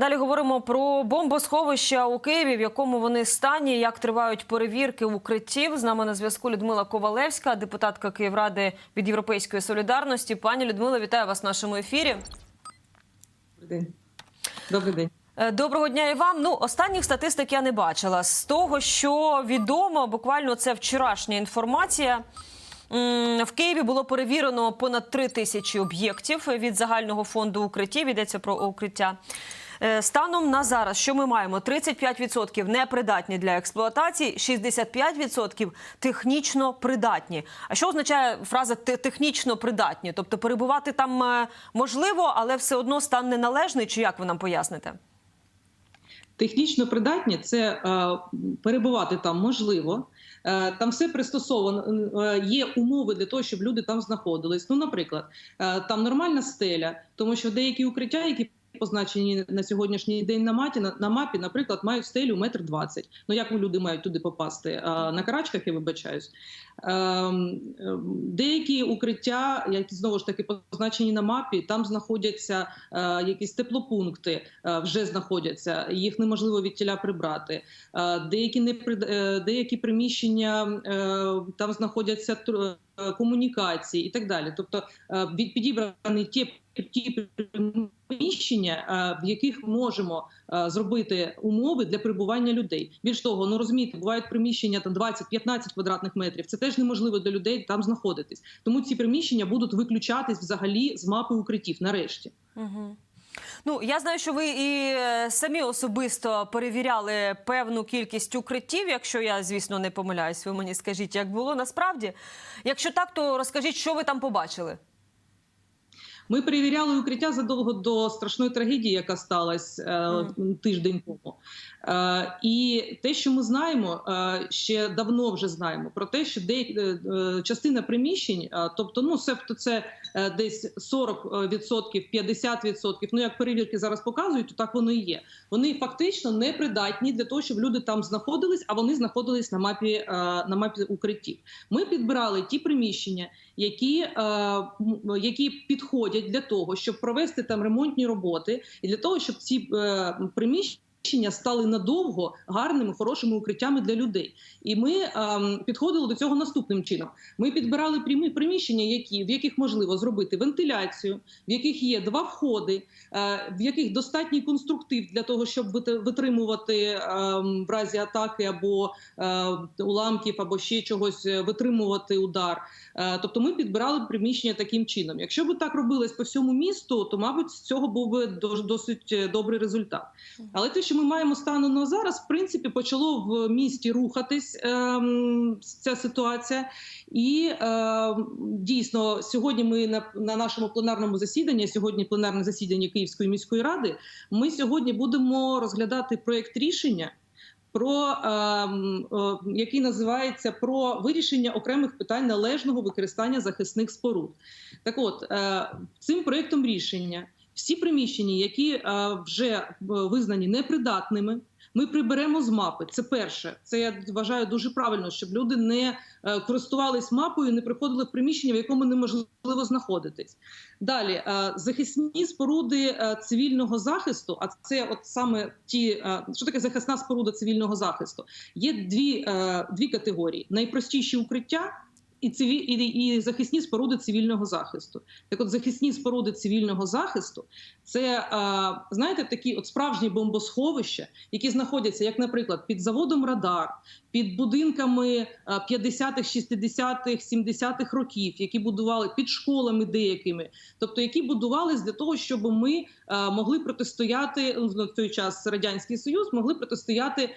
Далі говоримо про бомбосховища у Києві, в якому вони стані, як тривають перевірки укриттів. З нами на зв'язку Людмила Ковалевська, депутатка Київради від Європейської солідарності. Пані Людмила, вітаю вас в нашому ефірі. Добрий день. Добрий день. Е, Доброго дня і вам. Ну, останніх статистик я не бачила. З того, що відомо, буквально це вчорашня інформація. В Києві було перевірено понад три тисячі об'єктів від загального фонду укриттів. Йдеться про укриття. Е, Станом на зараз, що ми маємо? 35% непридатні для експлуатації, 65% технічно придатні. А що означає фраза технічно придатні? Тобто перебувати там е, можливо, але все одно стан неналежний, чи як ви нам поясните? Технічно придатні це е, перебувати там можливо. Е, Там все пристосовано. е, Є умови для того, щоб люди там знаходились. Ну, наприклад, е, там нормальна стеля, тому що деякі укриття, які позначені на сьогоднішній день на маті на, на мапі, наприклад, мають стелю метр двадцять. Ну як люди мають туди попасти? Е, На карачках я вибачаюсь. Ем, ем, Деякі укриття, які знову ж таки позначені на мапі, там знаходяться е, якісь теплопункти, е, вже знаходяться. Їх неможливо від тіля прибрати. Е, Деякі не деякі приміщення там знаходяться комунікації і так далі. Тобто підібрані ті, ті приміщення, е, в яких можемо е, зробити умови для перебування людей. Більш того, ну розумієте, бувають приміщення там 20-15 квадратних метрів. Це теж неможливо для людей там знаходитись. Тому ці приміщення будуть виключатись взагалі з мапи укриттів. Нарешті. Угу. Ну, я знаю, що ви і е, самі особисто перевіряли певну кількість укриттів, якщо я, звісно, не помиляюсь, ви мені скажіть, як було насправді. Якщо так, то розкажіть, що ви там побачили. Ми перевіряли укриття задовго до страшної трагедії, яка сталася mm. тиждень тому. Е, і те, що ми знаємо, е, ще давно вже знаємо про те, що деякі е, е, частина приміщень, е, тобто, ну себто це е, десь 40%, 50%, ну як перевірки зараз показують, то так воно і є. Вони фактично не придатні для того, щоб люди там знаходились, а вони знаходились на мапі е, на мапі укриттів. Ми підбирали ті приміщення, які, е, які підходять для того, щоб провести там ремонтні роботи, і для того, щоб ці е, приміщення. Стали надовго гарними, хорошими укриттями для людей, і ми ем, підходили до цього наступним чином. Ми підбирали прямі приміщення, які в яких можливо зробити вентиляцію, в яких є два входи, е, в яких достатній конструктив для того, щоб витримувати ем, в разі атаки або е, уламків, або ще чогось е, витримувати удар. Е, Тобто ми підбирали приміщення таким чином. Якщо б так робилось по всьому місту, то мабуть з цього був би дос- досить е, добрий результат. Але те, що ми маємо станом на зараз, в принципі, почало в місті рухатись ем, ця ситуація. І е, дійсно, сьогодні ми на, на нашому пленарному засіданні, сьогодні пленарне засідання Київської міської ради. Ми сьогодні будемо розглядати проєкт рішення. Про ем, е, який називається про вирішення окремих питань належного використання захисних споруд. Так, от е, цим проєктом рішення всі приміщення, які е, вже е, визнані непридатними, ми приберемо з мапи. Це перше. Це я вважаю дуже правильно, щоб люди не е, користувались мапою, не приходили в приміщення, в якому неможливо знаходитись. Далі захисні споруди цивільного захисту. А це от саме ті, що таке захисна споруда цивільного захисту. Є дві, дві категорії: найпростіші укриття. І циві... і, захисні споруди цивільного захисту. Так, от захисні споруди цивільного захисту це е, знаєте такі от справжні бомбосховища, які знаходяться, як, наприклад, під заводом Радар, під будинками е, 50-х, 60-х, 70-х років, які будували під школами деякими, тобто які будувались для того, щоб ми е, могли протистояти ну, в той час радянський союз, могли протистояти е,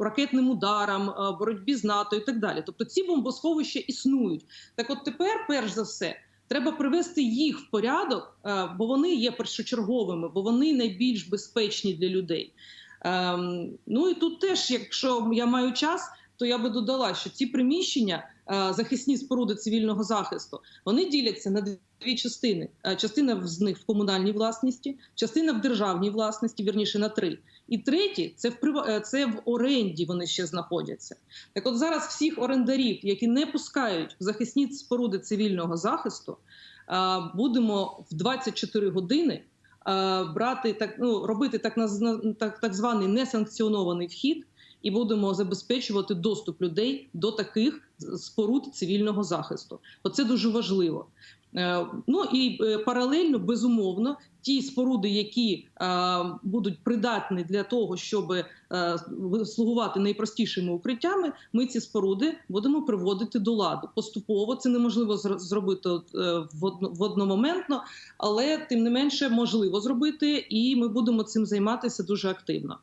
ракетним ударам, е, боротьбі з НАТО і так далі. Тобто ці бомбосховища існують. Так, от тепер, перш за все. Треба привести їх в порядок, бо вони є першочерговими, бо вони найбільш безпечні для людей. Ем, Ну і тут теж, якщо я маю час, то я би додала, що ці приміщення, е, захисні споруди цивільного захисту, вони діляться на дві частини. Е, Частина з них в комунальній власності, частина в державній власності, вірніше на три. І третє це в е, це в оренді. Вони ще знаходяться. Так, от зараз всіх орендарів, які не пускають в захисні споруди цивільного захисту, будемо в 24 години брати так, ну робити так так, так званий несанкціонований вхід. І будемо забезпечувати доступ людей до таких споруд цивільного захисту. Оце дуже важливо. Е, Ну і е, паралельно, безумовно, ті споруди, які е, будуть придатні для того, щоб слугувати найпростішими укриттями, ми ці споруди будемо приводити до ладу. Поступово це неможливо зробити в одномоментно, але тим не менше можливо зробити, і ми будемо цим займатися дуже активно.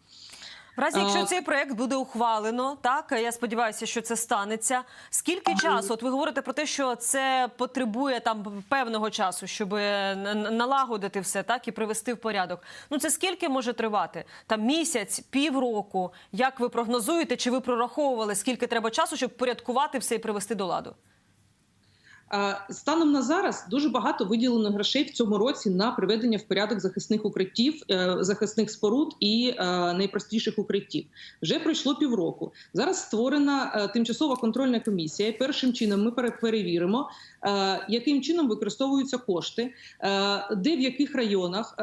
В разі, якщо цей проект буде ухвалено, так я сподіваюся, що це станеться. Скільки часу? От ви говорите про те, що це потребує там певного часу, щоб е, на- на- налагодити все так і привести в порядок. Ну це скільки може тривати? Там місяць, півроку. Як ви прогнозуєте? Чи ви прораховували скільки треба часу, щоб порядкувати все і привести до ладу? Станом на зараз дуже багато виділено грошей в цьому році на приведення в порядок захисних укриттів, е, захисних споруд і е, найпростіших укриттів. Вже пройшло півроку. Зараз створена е, тимчасова контрольна комісія. Першим чином ми перевіримо, яким чином використовуються кошти, де в яких районах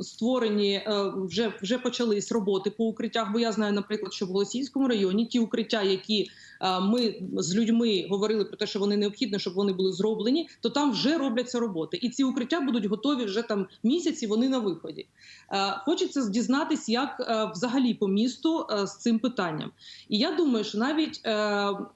створені вже вже почались роботи по укриттях. Бо я знаю, наприклад, що в Голосіївському районі ті укриття, які ми з людьми говорили про те, що вони необхідні, щоб вони були зроблені, то там вже робляться роботи, і ці укриття будуть готові вже там місяці. Вони на виході. Е, Хочеться дізнатись, як е, взагалі по місту е, з цим питанням. І я думаю, що навіть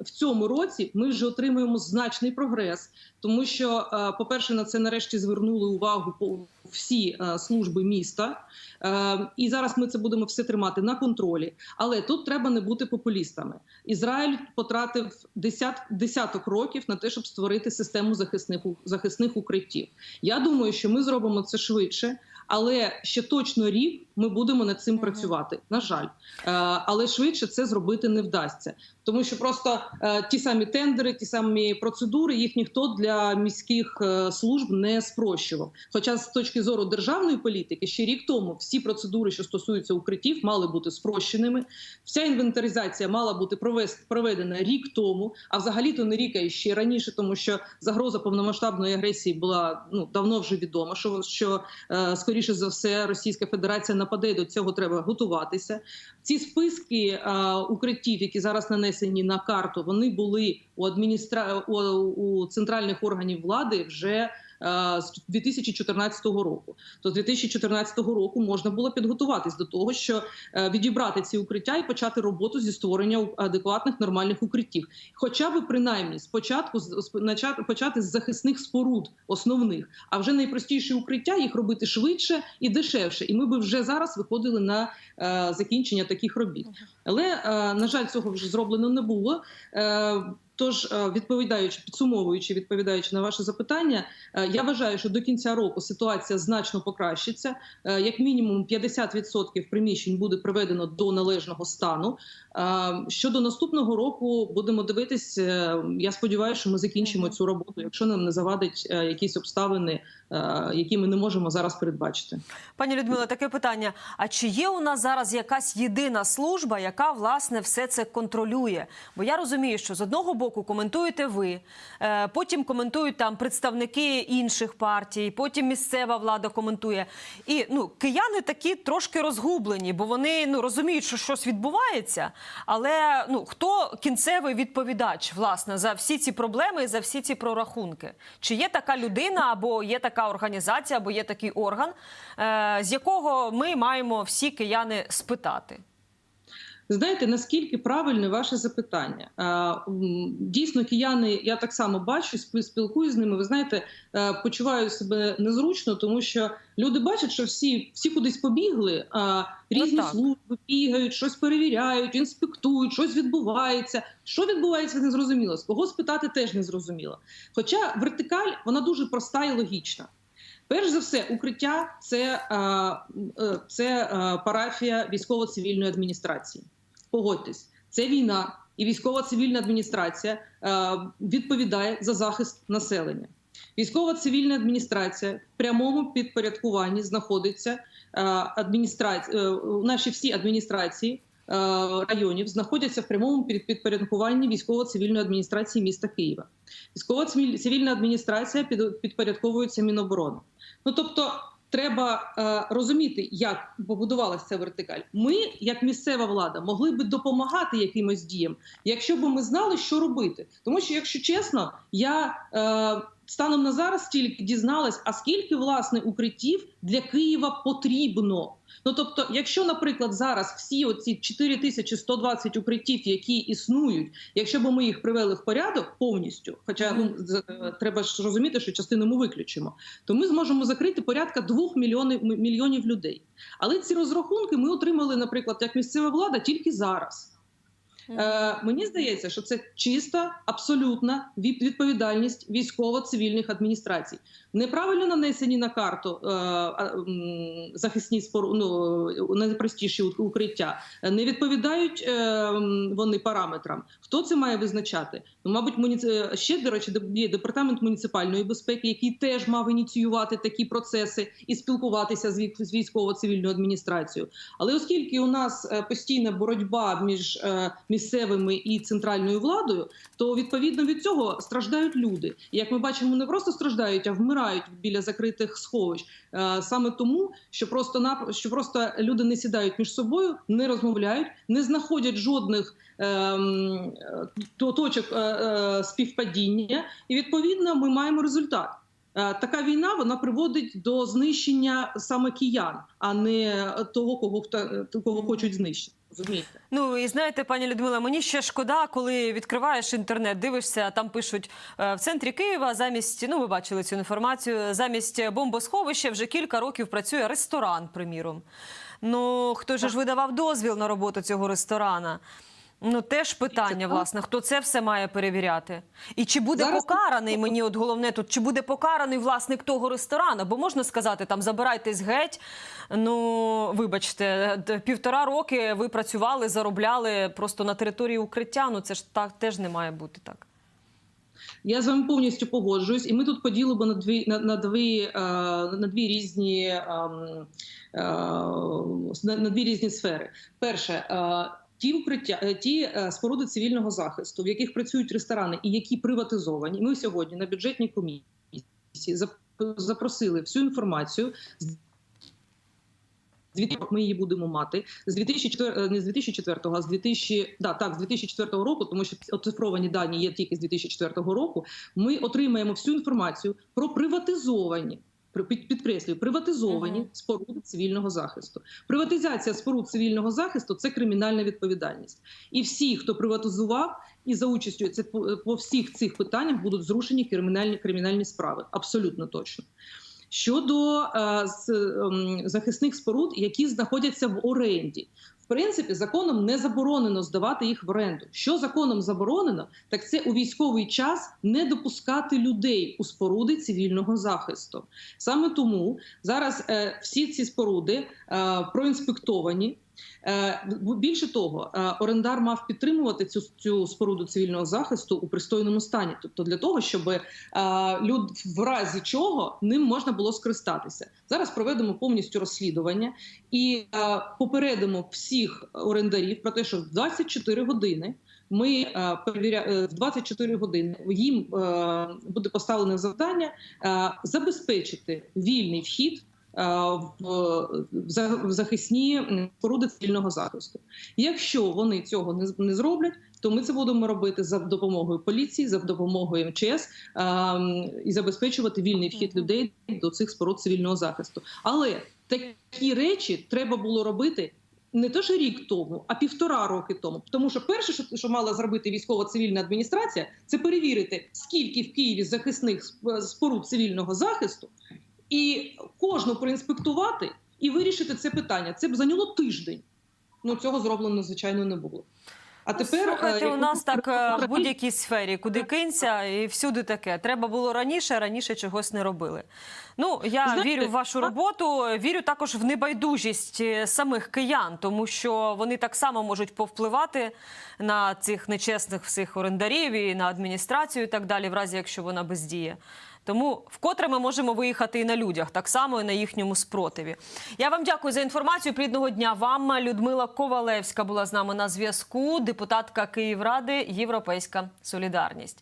в цьому році ми вже отримуємо значний прогрес, тому що, е, по-перше, на це нарешті звернули увагу по всі е, служби міста. Е, І зараз ми це будемо все тримати на контролі. Але тут треба не бути популістами. Ізраїль потратив десят, десяток років на те, щоб створити систему захисних захисних укриттів. Я думаю, що ми зробимо це швидше. Але ще точно рік ми будемо над цим працювати. На жаль, Е, але швидше це зробити не вдасться, тому що просто е, ті самі тендери, ті самі процедури, їх ніхто для міських е, служб не спрощував. Хоча з точки зору державної політики, ще рік тому всі процедури, що стосуються укриттів, мали бути спрощеними. Вся інвентаризація мала бути проведена рік тому, а взагалі то не рік, а ще раніше, тому що загроза повномасштабної агресії була ну давно вже відома. Що що скоріше за все Російська Федерація нападе до цього. Треба готуватися. Ці списки е, укриттів, які зараз нанесені на карту, вони були у адміністра у, у центральних органів влади вже. Е, З 2014 року, то з 2014 року можна було підготуватись до того, що е, відібрати ці укриття і почати роботу зі створення адекватних нормальних укриттів, хоча б принаймні спочатку почати з захисних споруд основних, а вже найпростіші укриття їх робити швидше і дешевше. І ми би вже зараз виходили на е, закінчення таких робіт. Але на жаль, цього вже зроблено не було. Тож, е, відповідаючи, підсумовуючи, відповідаючи на ваше запитання, е, я вважаю, що до кінця року ситуація значно покращиться. Е, Як мінімум 50% приміщень буде приведено до належного стану. Щодо наступного року будемо дивитись. Я сподіваюся, що ми закінчимо цю роботу, якщо нам не завадить якісь обставини, які ми не можемо зараз передбачити. Пані Людмила, таке питання: а чи є у нас зараз якась єдина служба, яка власне все це контролює? Бо я розумію, що з одного боку коментуєте ви, е, потім коментують там представники інших партій, потім місцева влада коментує. І ну кияни такі трошки розгублені, бо вони ну розуміють, що щось відбувається. Але ну хто кінцевий відповідач власне за всі ці проблеми за всі ці прорахунки? Чи є така людина, або є така організація, або є такий орган, е, з якого ми маємо всі кияни спитати? Знаєте, наскільки правильне ваше запитання? Дійсно, кияни, я так само бачу, спі- спілкуюсь з ними. Ви знаєте, е, почуваю себе незручно, тому що люди бачать, що всі, всі кудись побігли, а різні так. служби бігають, щось перевіряють, інспектують, щось відбувається. Що відбувається, не зрозуміло. З кого спитати, теж не зрозуміло. Хоча вертикаль вона дуже проста і логічна. Перш за все, укриття це, е, це е, парафія військово-цивільної адміністрації. Погодьтесь, це війна, і військово-цивільна адміністрація е, відповідає за захист населення. Військово-цивільна адміністрація в прямому підпорядкуванні знаходиться е, адміністрація. е, Наші всі адміністрації районів знаходяться в прямому підпорядкуванні військово-цивільної адміністрації міста Києва. Військово-цивільна адміністрація підпорядковується Міноборони. Ну тобто треба е, розуміти, як побудувалася ця вертикаль. Ми, як місцева влада, могли би допомагати якимось діям, якщо б ми знали, що робити. Тому що, якщо чесно, я е, станом на зараз тільки дізналась, а скільки власне укриттів для Києва потрібно. Ну тобто, якщо, наприклад, зараз всі оці 4120 укриттів, які існують, якщо б ми їх привели в порядок повністю, хоча ну е, треба ж розуміти, що частину ми виключимо, то ми зможемо закрити порядка 2 мільйонів мільйонів людей. Але ці розрахунки ми отримали, наприклад, як місцева влада тільки зараз. Е, мені здається, що це чиста, абсолютна від- відповідальність військово-цивільних адміністрацій. Неправильно нанесені на карту е, захисні спору, ну, найпростіші укриття, не відповідають е, вони параметрам. Хто це має визначати? Ну, мабуть, муніці... ще, до речі, є департамент муніципальної безпеки, який теж мав ініціювати такі процеси і спілкуватися з військово-цивільною адміністрацією. Але оскільки у нас е, постійна боротьба між е, місцевими і центральною владою, то відповідно від цього страждають люди. Як ми бачимо, не просто страждають, а вмирають біля закритих сховищ. Е, Саме тому, що просто на що просто люди не сідають між собою, не розмовляють, не знаходять жодних ем, е, точок е, співпадіння, і відповідно ми маємо результат. Е, Така війна вона приводить до знищення саме киян, а не того, кого хто кого хочуть знищити. Розумієте? Ну і знаєте, пані Людмила, мені ще шкода, коли відкриваєш інтернет, дивишся, там пишуть е, в центрі Києва замість, ну ви бачили цю інформацію, замість бомбосховища вже кілька років працює ресторан, приміром. Ну хто ж видавав дозвіл на роботу цього ресторана? Ну теж питання, власне, хто це все має перевіряти? І чи буде Зараз- покараний мені? От головне тут, чи буде покараний власник того ресторану? Бо можна сказати, там забирайтесь геть. Ну вибачте, півтора роки ви працювали, заробляли просто на території укриття. Ну це ж так теж не має бути так. Я з вами повністю погоджуюсь, і ми тут поділимо на дві на, на дві е, на дві різні ем, е, на, на дві різні сфери. Перше. Ті укриття, е, ті е, споруди цивільного захисту, в яких працюють ресторани і які приватизовані. Ми сьогодні на бюджетній комісії запросили всю інформацію з ми її будемо мати з 2004, е, не з 2004, а з 2000, да, так, з 2004 року, тому що оцифровані дані є тільки з 2004 року. Ми отримаємо всю інформацію про приватизовані. Підкреслюю, приватизовані Мгм. споруди цивільного захисту. Приватизація споруд цивільного захисту це кримінальна відповідальність. І всі, хто приватизував і за участю це по, по всіх цих питаннях будуть зрушені кримінальні кримінальні справи. Абсолютно точно. Щодо е, з, ем, захисних споруд, які знаходяться в оренді, в принципі, законом не заборонено здавати їх в оренду. Що законом заборонено, так це у військовий час не допускати людей у споруди цивільного захисту. Саме тому зараз е, всі ці споруди е, проінспектовані. Е, Більше того, е, орендар мав підтримувати цю, цю споруду цивільного захисту у пристойному стані, тобто для того, щоб е, люд в разі чого ним можна було скористатися. Зараз проведемо повністю розслідування і попередимо всіх орендарів про те, що в 24 години. Ми перевіря... е, в 24 години їм буде поставлене завдання забезпечити вільний вхід в, в за- в захисні споруди цивільного захисту. Якщо вони цього не, зроблять, то ми це будемо робити за допомогою поліції, за допомогою МЧС ем, і забезпечувати вільний вхід людей до цих споруд цивільного захисту. Але такі речі треба було робити. Не то що рік тому, а півтора роки тому. Тому що перше, що, що мала зробити військово-цивільна адміністрація, це перевірити, скільки в Києві захисних споруд цивільного захисту, і кожну проінспектувати і вирішити це питання. Це б зайняло тиждень. Ну цього зроблено звичайно не було. А Ну, тепер слухайте, е, у нас так е, в будь будь-якій сфері, куди кинься, і всюди таке. Треба було раніше, раніше чогось не робили. Ну я Знаєте, вірю в вашу роботу. Вірю також в небайдужість е, самих киян, тому що вони так само можуть повпливати на цих нечесних всіх орендарів і на адміністрацію, і так далі, в разі якщо вона бездіє. Тому вкотре ми можемо виїхати і на людях, так само і на їхньому спротиві. Я вам дякую за інформацію. Плідного дня вам Людмила Ковалевська була з нами на зв'язку, депутатка Київради Європейська Солідарність.